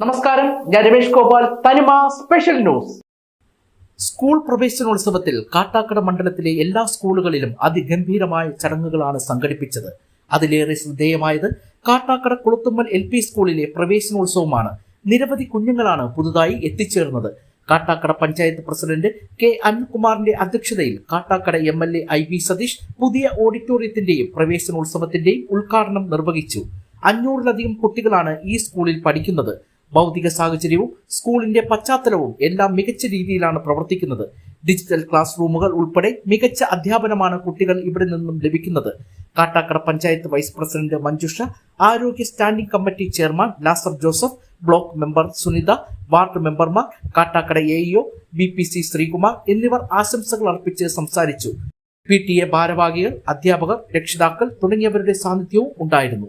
നമസ്കാരം. ഞാൻ Ramesh Gopal. Thanima special news school പ്രവേശനോത്സവത്തിൽ Kattakada മണ്ഡലത്തിലെ എല്ലാ സ്കൂളുകളിലും അതിഗംഭീരമായ ചടങ്ങുകളാണ് സംഘടിപ്പിച്ചത്. അതിലേറെ ശ്രദ്ധേയമായത് Kattakada Kulathummal L P school പ്രവേശനോത്സവമാണ്. നിരവധി കുഞ്ഞുങ്ങളാണ് പുതുതായി എത്തിച്ചേർന്നത്. കാട്ടാക്കട പഞ്ചായത്ത് പ്രസിഡന്റ് കെ അനിൽകുമാറിന്റെ അധ്യക്ഷതയിൽ Kattakada M L A I V Satheesh പുതിയ ഓഡിറ്റോറിയത്തിന്റെയും പ്രവേശനോത്സവത്തിന്റെയും ഉദ്ഘാടനം നിർവഹിച്ചു. അഞ്ഞൂറിലധികം കുട്ടികളാണ് ഈ സ്കൂളിൽ പഠിക്കുന്നത്. ഭൗതിക സാഹചര്യവും സ്കൂളിന്റെ പശ്ചാത്തലവും എല്ലാം മികച്ച രീതിയിലാണ് പ്രവർത്തിക്കുന്നത്. ഡിജിറ്റൽ ക്ലാസ് റൂമുകൾ ഉൾപ്പെടെ മികച്ച അധ്യാപനമാണ് കുട്ടികൾ ഇവിടെ നിന്നും ലഭിക്കുന്നത്. കാട്ടാക്കട പഞ്ചായത്ത് വൈസ് പ്രസിഡന്റ് മഞ്ജുഷ ആരോഗ്യ standing committee chairman Lazar Joseph block member Sunitha ward മെമ്പർമാർ Kattakada A E O B P C Sreekumar എന്നിവർ ആശംസകൾ അർപ്പിച്ച് സംസാരിച്ചു. പി ടി എ ഭാരവാഹികൾ അധ്യാപകർ രക്ഷിതാക്കൾ തുടങ്ങിയവരുടെ സാന്നിധ്യവും ഉണ്ടായിരുന്നു.